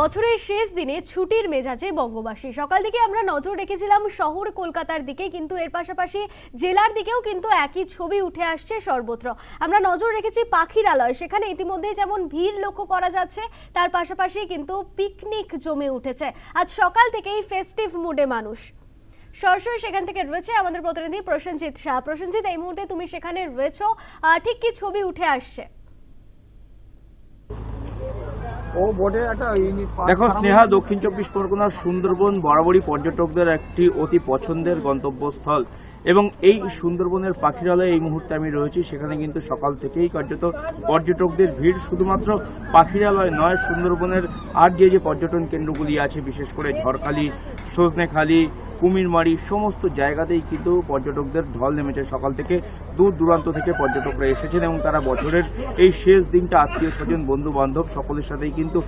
বছরের শেষ দিনে ছুটির মেজাজে বঙ্গবাসী। সকাল থেকে আমরা নজর রেখেছিলাম শহর কলকাতার দিকে, কিন্তু এর পাশাপাশি জেলার দিকেও কিন্তু একই ছবি উঠে আসছে সর্বত্র। আমরা নজর রেখেছি পাখিরালয়, সেখানে ইতিমধ্যে যেমন ভিড় লক্ষ্য করা যাচ্ছে, তার পাশাপাশি কিন্তু পিকনিক জমে উঠেছে। আজ সকাল থেকেই ফেস্টিভ মুডে মানুষ। সরাসরি সেখান থেকে রয়েছে আমাদের প্রতিনিধি প্রসেনজিৎ শাহ। প্রসেনজিৎ, এই মুহূর্তে তুমি সেখানে রয়েছো ঠিক কি ছবি উঠে আসছে? দেখো স্নেহা দক্ষিণ চব্বিশ পরগনার সুন্দরবন বরাবরই পর্যটকদের একটি অতি পছন্দের গন্তব্যস্থল। এবং এই সুন্দরবনের পাখিরালয়ে এই মুহূর্তে আমি রয়েছি সেখানে কিন্তু সকাল থেকেই কার্যত পর্যটকদের ভিড়। শুধুমাত্র পাখিরালয় নয় সুন্দরবনের আর যে যে পর্যটন কেন্দ্রগুলি আছে বিশেষ করে ঝড়খালি সজনেখালি কুমিরমারি সমস্ত জায়গাতেই কিন্তু পর্যটকদের ঢল নেমেছে। সকাল থেকে দূর দূরান্ত থেকে পর্যটকরা এসেছেন এবং তারা বছরের এই শেষ দিনটা আত্মীয় স্বজন, বন্ধু বান্ধব সকলের সাথেই কিন্তু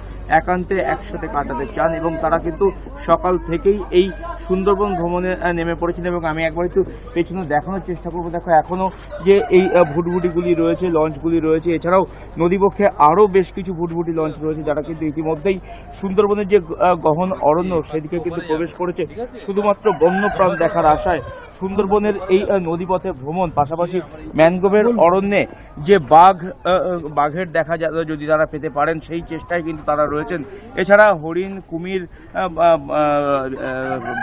একান্তে একসাথে কাটাতে চান এবং তারা কিন্তু সকাল থেকেই এই সুন্দরবন ভ্রমণে নেমে পড়েছেন এবং আমি একবার একটু পেছনে দেখানোর চেষ্টা করব। দেখো, এখনও যে এই ভুটভুটিগুলি রয়েছে, লঞ্চগুলি রয়েছে, এছাড়াও নদীপক্ষে আরও বেশ কিছু ভুটভুটি লঞ্চ রয়েছে যারা কিন্তু ইতিমধ্যেই সুন্দরবনের যে গহন অরণ্য সেদিকে কিন্তু প্রবেশ করেছে। শুধুমাত্র বন্যপ্রাণ দেখার আশায় সুন্দরবনের এই নদীপথে ভ্রমণ। পাশাপাশি ম্যানগ্রোভের অরণ্যে যে বাঘ বাঘের দেখা যা- যদি তারা পেতে পারেন সেই চেষ্টায় কিন্তু তারা রয়েছেন। এছাড়া হরিণ কুমির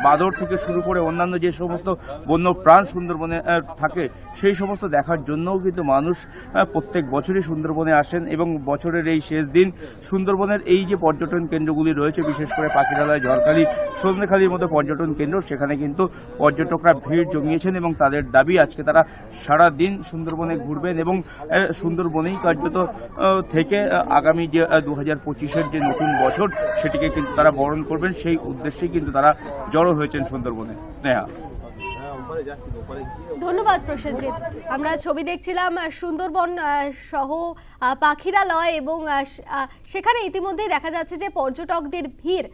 বাদর থেকে শুরু করে অন্যান্য যে সমস্ত বন্য প্রাণ সুন্দরবনে থাকে সেই সমস্ত দেখার জন্যও কিন্তু মানুষ প্রত্যেক বছরই সুন্দরবনে আসেন এবং বছরের এই শেষ দিন সুন্দরবনের এই যে পর্যটন কেন্দ্রগুলি রয়েছে বিশেষ করে পাখিরালয় ঝড়খালি সজনেখালির মতো পর্যটন কেন্দ্র সেখানে কিন্তু পর্যটকরা ভিড় জমিয়েছেন এবং তাদের দাবি, আজকে তারা সারা দিন সুন্দরবনে ঘুরবেন এবং সুন্দরবনেই কার্যত থেকে আগামী যে দু হাজার পঁচিশের যে নতুন বছর, সেটিকে কিন্তু তারা বরণ করবেন। সেই উদ্দেশ্যেই কিন্তু তারা জড়ো হয়েছেন সুন্দরবনে। স্নেহা। ধন্যবাদ প্রসেনজিৎ। আমরা ছবি দেখছিলাম সুন্দরবন সহ পাখিরালয় এবং সেখানে ইতিমধ্যেই দেখা যাচ্ছে যে পর্যটকদের ভিড়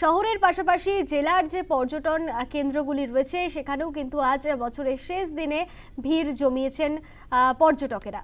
শহরের পাশাপাশি জেলার যে পর্যটন কেন্দ্রগুলি রয়েছে, সেখানেও কিন্তু আজ বছরের শেষ দিনে ভিড় জমিয়েছেন পর্যটকেরা।